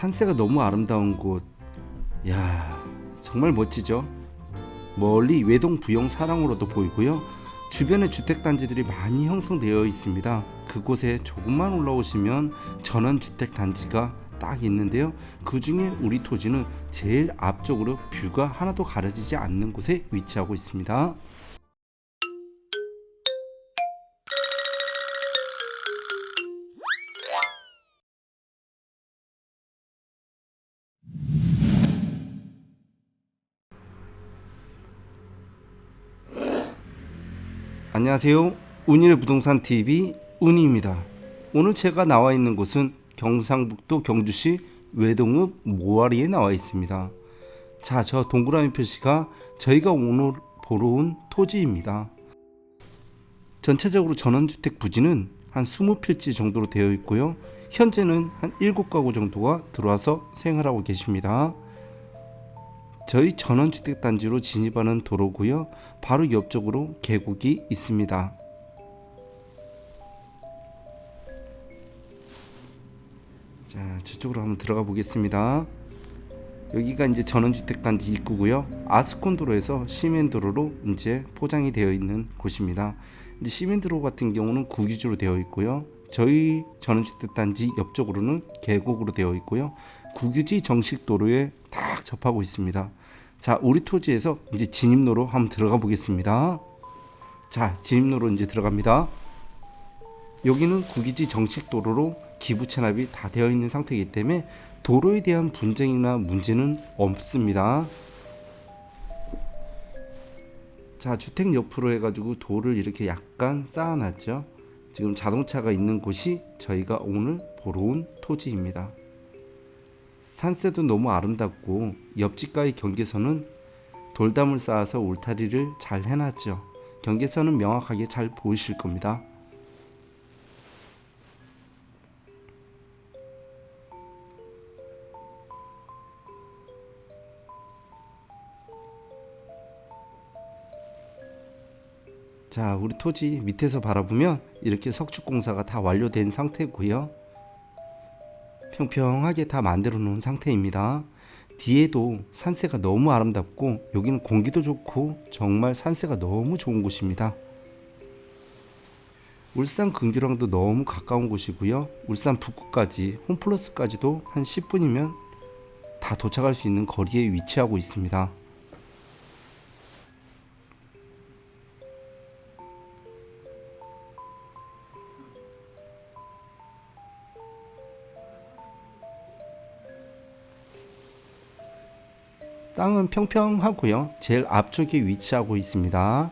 산세가 너무 아름다운 곳. 야, 정말 멋지죠? 멀리 외동 부영 사랑으로도 보이고요. 주변에 주택 단지들이 많이 형성되어 있습니다. 그곳에 조금만 올라오시면 전원 주택 단지가 딱 있는데요. 그 중에 우리 토지는 제일 앞쪽으로 뷰가 하나도 가려지지 않는 곳에 위치하고 있습니다. 안녕하세요. 운일의 부동산 TV 운이입니다. 오늘 제가 나와 있는 곳은 경상북도 경주시 외동읍 모아리에 나와 있습니다. 자, 저 동그라미 표시가 저희가 오늘 보러 온 토지입니다. 전체적으로 전원주택 부지는 한 20필지 정도로 되어 있고요. 현재는 한 7가구 정도가 들어와서 생활하고 계십니다. 저희 전원주택 단지로 진입하는 도로고요. 바로 옆쪽으로 계곡이 있습니다. 자, 저쪽으로 한번 들어가 보겠습니다. 여기가 이제 전원주택 단지 입구고요. 아스콘도로에서 시멘도로로 이제 포장이 되어 있는 곳입니다. 이제 시멘도로 같은 경우는 구기주로 되어 있고요. 저희 전원주택 단지 옆쪽으로는 계곡으로 되어 있고요. 국유지 정식 도로에 딱 접하고 있습니다. 자, 우리 토지에서 이제 진입로로 한번 들어가 보겠습니다. 자, 진입로로 이제 들어갑니다. 여기는 국유지 정식 도로로 기부 체납이 다 되어 있는 상태이기 때문에 도로에 대한 분쟁이나 문제는 없습니다. 자, 주택 옆으로 해가지고 돌을 이렇게 약간 쌓아놨죠. 지금 자동차가 있는 곳이 저희가 오늘 보러 온 토지입니다. 산세도 너무 아름답고 옆집과의 경계선은 돌담을 쌓아서 울타리를 잘 해놨죠. 경계선은 명확하게 잘 보이실 겁니다. 자, 우리 토지 밑에서 바라보면 이렇게 석축 공사가 다 완료된 상태고요. 평평하게 다 만들어 놓은 상태입니다. 뒤에도 산세가 너무 아름답고 여기는 공기도 좋고 정말 산세가 너무 좋은 곳입니다. 울산 근교랑도 너무 가까운 곳이고요. 울산 북구까지 홈플러스까지도 한 10분이면 다 도착할 수 있는 거리에 위치하고 있습니다. 땅은 평평하고요. 제일 앞쪽에 위치하고 있습니다.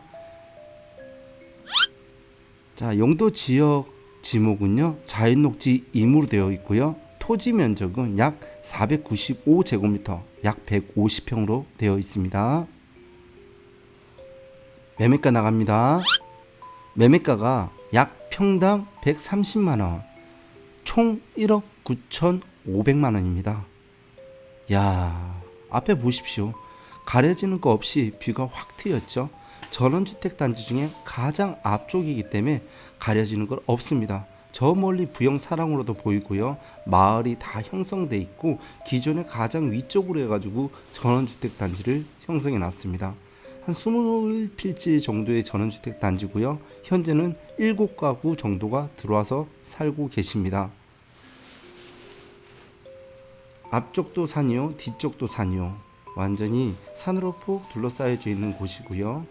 자, 용도 지역 지목은요. 자연 녹지 임으로 되어 있고요. 토지 면적은 약 495제곱미터, 약 150평으로 되어 있습니다. 매매가 나갑니다. 매매가가 약 평당 130만 원, 총 1억 9,500만 원입니다. 야, 앞에 보십시오. 가려지는 거 없이 뷰가 확 트였죠. 전원주택 단지 중에 가장 앞쪽이기 때문에 가려지는 건 없습니다. 저 멀리 부영 사랑으로도 보이고요. 마을이 다 형성돼 있고 기존에 가장 위쪽으로 해가지고 전원주택 단지를 형성해 놨습니다. 한 20필지 정도의 전원주택 단지고요. 현재는 7가구 정도가 들어와서 살고 계십니다. 앞쪽도 산이요, 뒤쪽도 산이요. 완전히 산으로 푹 둘러싸여져 있는 곳이고요.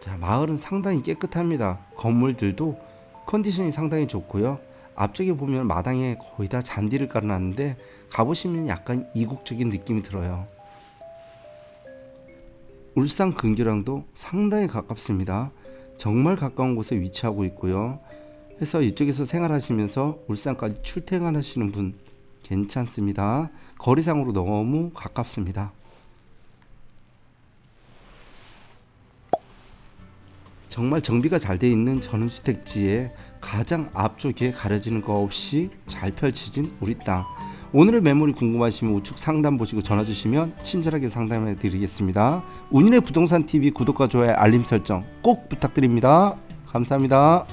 자, 마을은 상당히 깨끗합니다. 건물들도 컨디션이 상당히 좋고요. 앞쪽에 보면 마당에 거의 다 잔디를 깔아놨는데 가보시면 약간 이국적인 느낌이 들어요. 울산 근교랑도 상당히 가깝습니다. 정말 가까운 곳에 위치하고 있고요. 해서 이쪽에서 생활하시면서 울산까지 출퇴근하시는 분 괜찮습니다. 거리상으로 너무 가깝습니다. 정말 정비가 잘 돼 있는 전원주택지에 가장 앞쪽에 가려지는 거 없이 잘 펼쳐진 우리 땅. 오늘의 매물이 궁금하시면 우측 상담 보시고 전화 주시면 친절하게 상담해 드리겠습니다. 운인의 부동산 TV 구독과 좋아요 알림 설정 꼭 부탁드립니다. 감사합니다.